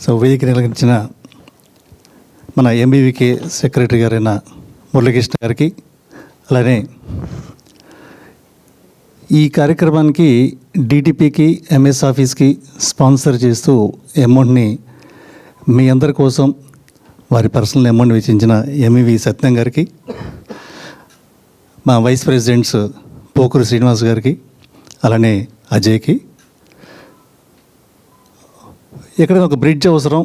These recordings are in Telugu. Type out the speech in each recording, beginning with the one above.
సో వేదిక నిర్వహించిన మన ఎంబీవీకే సెక్రటరీ గారైన మురళీకృష్ణ గారికి అలానే ఈ కార్యక్రమానికి డిటిపికి ఎంఎస్ ఆఫీస్కి స్పాన్సర్ చేస్తూ అమౌంట్ని మీ అందరి కోసం వారి పర్సనల్ అమౌంట్ వెచ్చించిన ఎంఈవి సత్యం గారికి మా వైస్ ప్రెసిడెంట్స్ పోకూరు శ్రీనివాస్ గారికి అలానే అజయ్కి ఎక్కడైనా ఒక బ్రిడ్జ్ అవసరం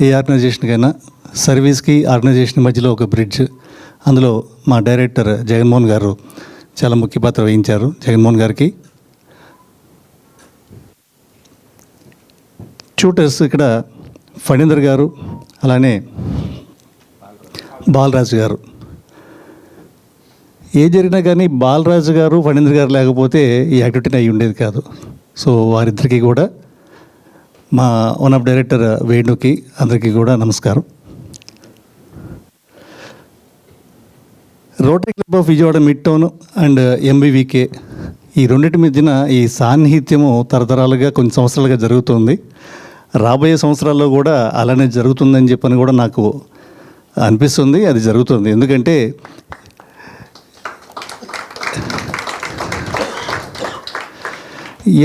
ఏ ఆర్గనైజేషన్కైనా సర్వీస్కి ఆర్గనైజేషన్ మధ్యలో ఒక బ్రిడ్జ్. అందులో మా డైరెక్టర్ జగన్మోహన్ గారు చాలా ముఖ్య పాత్ర వహించారు. జగన్మోహన్ గారికి షూటర్స్ ఇక్కడ ఫణీందర్ గారు అలానే బాలరాజు గారు. ఏ జరిగినా కానీ బాలరాజు గారు ఫణీందర్ గారు లేకపోతే ఈ యాక్టివిటీని అయి ఉండేది కాదు. సో వారిద్దరికీ కూడా మా వన్ ఆఫ్ డైరెక్టర్ వేణుకి అందరికీ కూడా నమస్కారం. Rotary club of Vijayawada mid town and MBVK ఈ రెండింటి మధ్యన ఈ సాన్నిహిత్యము తరతరాలుగా కొన్ని సంవత్సరాలుగా జరుగుతుంది. రాబోయే సంవత్సరాల్లో కూడా అలానే జరుగుతుందని చెప్పని కూడా నాకు అనిపిస్తుంది అది జరుగుతుంది. ఎందుకంటే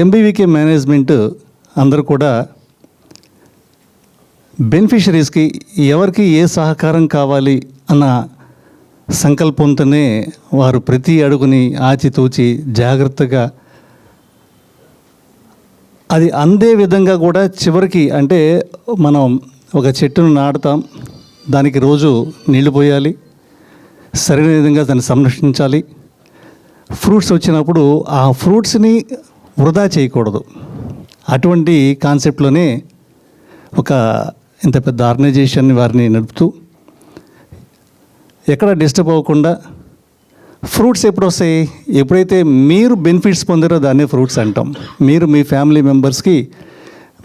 ఎంబీవీకే మేనేజ్మెంట్ అందరూ కూడా బెనిఫిషరీస్కి ఎవరికి ఏ సహకారం కావాలి అన్న సంకల్పంతోనే వారు ప్రతి అడుగుని ఆచితూచి జాగ్రత్తగా అది అందే విధంగా కూడా చివరికి అంటే మనం ఒక చెట్టును నాటుతాం దానికి రోజు నీళ్ళు పోయాలి సరైన విధంగా దాన్ని సంరక్షించాలి. ఫ్రూట్స్ వచ్చినప్పుడు ఆ ఫ్రూట్స్ని వృధా చేయకూడదు. అటువంటి కాన్సెప్ట్లోనే ఒక ఇంత పెద్ద ఆర్గనైజేషన్ వారిని నడుపుతూ ఎక్కడ డిస్టర్బ్ అవ్వకుండా ఫ్రూట్స్ ఎప్పుడు వస్తాయి ఎప్పుడైతే మీరు బెనిఫిట్స్ పొందారో దాన్ని ఫ్రూట్స్ అంటాం. మీరు మీ ఫ్యామిలీ మెంబర్స్కి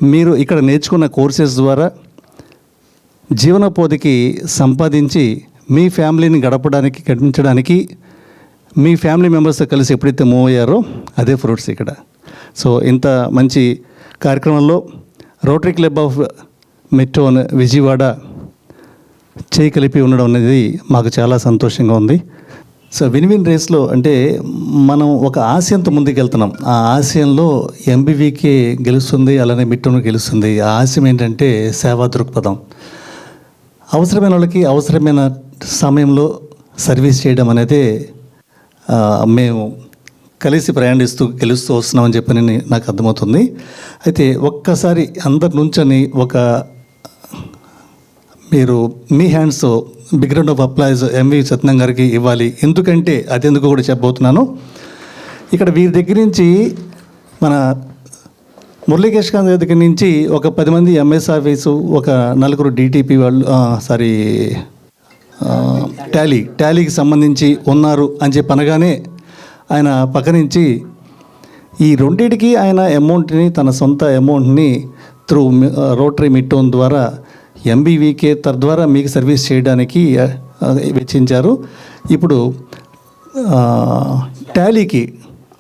మీరు ఇక్కడ నేర్చుకున్న కోర్సెస్ ద్వారా జీవనోపాధికి సంపాదించి మీ ఫ్యామిలీని గడపడానికి గడిపించడానికి మీ ఫ్యామిలీ మెంబర్స్తో కలిసి ఎప్పుడైతే మూవ్ అయ్యారో అదే ఫ్రూట్స్ ఇక్కడ. సో ఇంత మంచి కార్యక్రమంలో రోటరీ క్లబ్ ఆఫ్ మెట్రోను విజయవాడ చేయి కలిపి ఉండడం అనేది మాకు చాలా సంతోషంగా ఉంది. సో విన్ విన్ రేస్లో అంటే మనం ఒక ఆశయంతో ముందుకెళ్తున్నాం. ఆ ఆశయంలో ఎంబీవీకే గెలుస్తుంది అలానే మిట్టను గెలుస్తుంది. ఆ ఆశయం ఏంటంటే సేవా దృక్పథం. అవసరమైన వాళ్ళకి అవసరమైన సమయంలో సర్వీస్ చేయడం అనేది మేము కలిసి ప్రయాణిస్తూ గెలుస్తూ వస్తున్నామని చెప్పని నాకు అర్థమవుతుంది. అయితే ఒక్కసారి అందరి నుంచని ఒక మీరు మీ hands big round of applause MV Satnam గారికి ఇవ్వాలి. ఎందుకంటే అది ఎందుకు కూడా చెప్పబోతున్నాను. ఇక్కడ వీరి దగ్గర నుంచి మన మురళీకేష్ కాంత్ దగ్గర నుంచి ఒక పది మంది ఎంఎస్ ఆఫీసు ఒక నలుగురు డీటీపీ వాళ్ళు సారీ టాలీ టాలీకి సంబంధించి ఉన్నారు అని చెప్పి అనగానే ఆయన పక్క నుంచి ఈ రెండింటికి ఆయన అమౌంట్ని తన సొంత అమౌంట్ని త్రూ రోటరీ మిట్టోన్ ద్వారా ఎంబీవీకే తద్వారా మీకు సర్వీస్ చేయడానికి వెచ్చించారు. ఇప్పుడు టాలీకి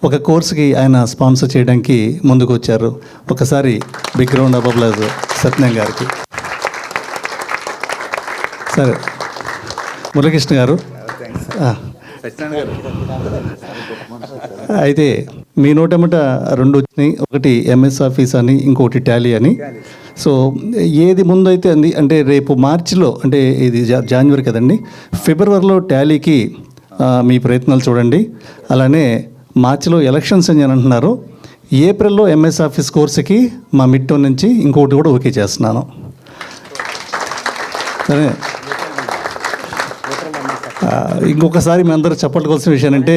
ఒక కోర్సుకి ఆయన స్పాన్సర్ చేయడానికి ముందుకు వచ్చారు ఒకసారి బిగ్రౌండ్ రౌండ్ సత్యం గారికి. సరే మురళకృష్ణ గారు. అయితే మీ నోటమట రెండు వచ్చినాయి. ఒకటి ఎంఎస్ ఆఫీస్ అని ఇంకొకటి టాలీ అని. సో ఏది ముందైతే అంది అంటే రేపు మార్చిలో అంటే ఇది జా- జాన్వరి కదండి ఫిబ్రవరిలో టాలీకి మీ ప్రయత్నాలు చూడండి. అలానే మార్చిలో ఎలక్షన్స్ అని అంటున్నారు. ఏప్రిల్లో ఎంఎస్ ఆఫీస్ కోర్సుకి మా మిట్టో నుంచి ఇంకోటి కూడా ఓకే చేస్తున్నాను. సరే. ఇంకొకసారి మీ అందరూ చెప్పట్టుకోవాల్సిన విషయం అంటే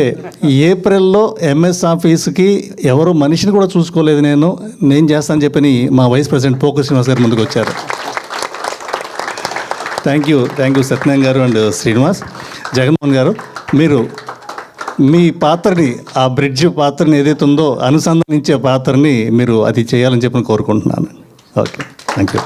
ఏప్రిల్లో ఎంఎస్ ఆఫీస్కి ఎవరు మనిషిని కూడా చూసుకోలేదు నేను నేను చేస్తాను చెప్పని మా వైస్ ప్రెసిడెంట్ పోకు శ్రీనివాస్ గారు ముందుకు వచ్చారు. Thank you thank you Satyanarayana garu and Srinivas. Jaganmohan గారు మీరు మీ పాత్రని ఆ బ్రిడ్జ్ పాత్రని ఏదైతే ఉందో అనుసంధానించే పాత్రని మీరు అది చేయాలని చెప్పి కోరుకుంటున్నాను. Okay thank you